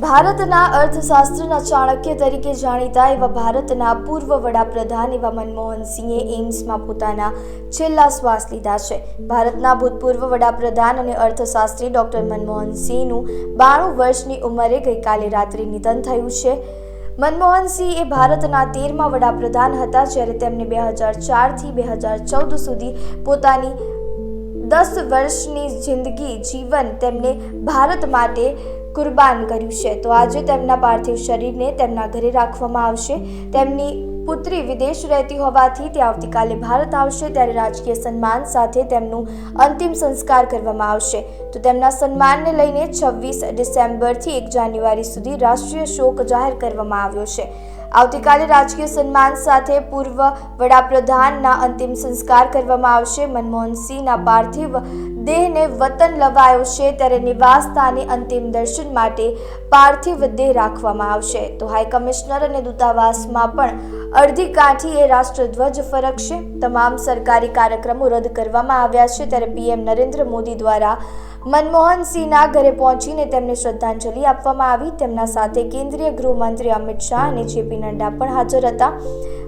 ભારતના અર્થશાસ્ત્રના ચાણક્ય તરીકે જાણીતા એવા ભારતના પૂર્વ વડાપ્રધાન એવા મનમોહન સિંહે એમ્સમાં પોતાના છેલ્લા શ્વાસ લીધા છે. ભારતના ભૂતપૂર્વ વડાપ્રધાન અને અર્થશાસ્ત્રી ડોક્ટર મનમોહન સિંહનું બાણું વર્ષની ઉંમરે ગઈકાલે રાત્રે નિધન થયું છે. મનમોહન સિંહ એ ભારતના તેરમા વડાપ્રધાન હતા જ્યારે તેમણે બે હજાર ચારથી બે હજાર ચૌદ સુધી પોતાની દસ વર્ષની જિંદગી જીવન તેમને ભારત માટે કુરબાન કર્યું છે. તો આજે તેમના પાર્થિવ શરીરને તેમના ઘરે રાખવામાં આવશે. તેમની પુત્રી વિદેશ રહેતી હોવાથી તે આવતીકાલે ભારત આવશે. ત્યારે રાજકીય સન્માન સાથે તેમનું અંતિમ સંસ્કાર કરવામાં આવશે. તો તેમના સન્માનને લઈને છવ્વીસ ડિસેમ્બરથી એક જાન્યુઆરી સુધી રાષ્ટ્રીય શોક જાહેર કરવામાં આવ્યો છે. આવતીકાલે રાજકીય સન્માન સાથે પૂર્વ વડાપ્રધાનના અંતિમ સંસ્કાર કરવામાં આવશે. મનમોહનસિંહના પાર્થિવ દેહને વતન લવાયો છે ત્યારે નિવાસ સ્થાને અંતિમ દર્શન માટે પાર્થિવ દેહ રાખવામાં આવશે. તો હાઈ કમિશનર અને દૂતાવાસમાં પણ અડધી કાઠીએ રાષ્ટ્રધ્વજ ફરકશે. તમામ સરકારી કાર્યક્રમો રદ કરવામાં આવ્યા છે ત્યારે પીએમ નરેન્દ્ર મોદી દ્વારા મનમોહન સિંહના ઘરે પહોંચીને તેમને શ્રદ્ધાંજલિ આપવામાં આવી. તેમના સાથે કેન્દ્રીય ગૃહમંત્રી અમિત શાહ અને જેપી નડ્ડા પણ હાજર હતા.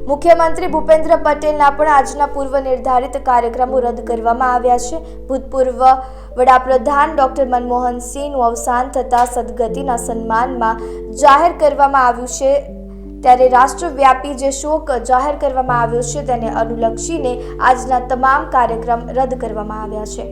મુખ્યમંત્રી ભૂપેન્દ્ર પટેલના પણ આજના પૂર્વ નિર્ધારિત કાર્યક્રમો રદ કરવામાં આવ્યા છે. ભૂતપૂર્વ વડાપ્રધાન ડોક્ટર મનમોહન સિંહનું અવસાન થતાં સદગતિના સન્માનમાં જાહેર કરવામાં આવ્યું છે. ત્યારે રાષ્ટ્રવ્યાપી જે શોક જાહેર કરવામાં આવ્યો છે તેને અનુલક્ષીને આજના તમામ કાર્યક્રમ રદ કરવામાં આવ્યા છે.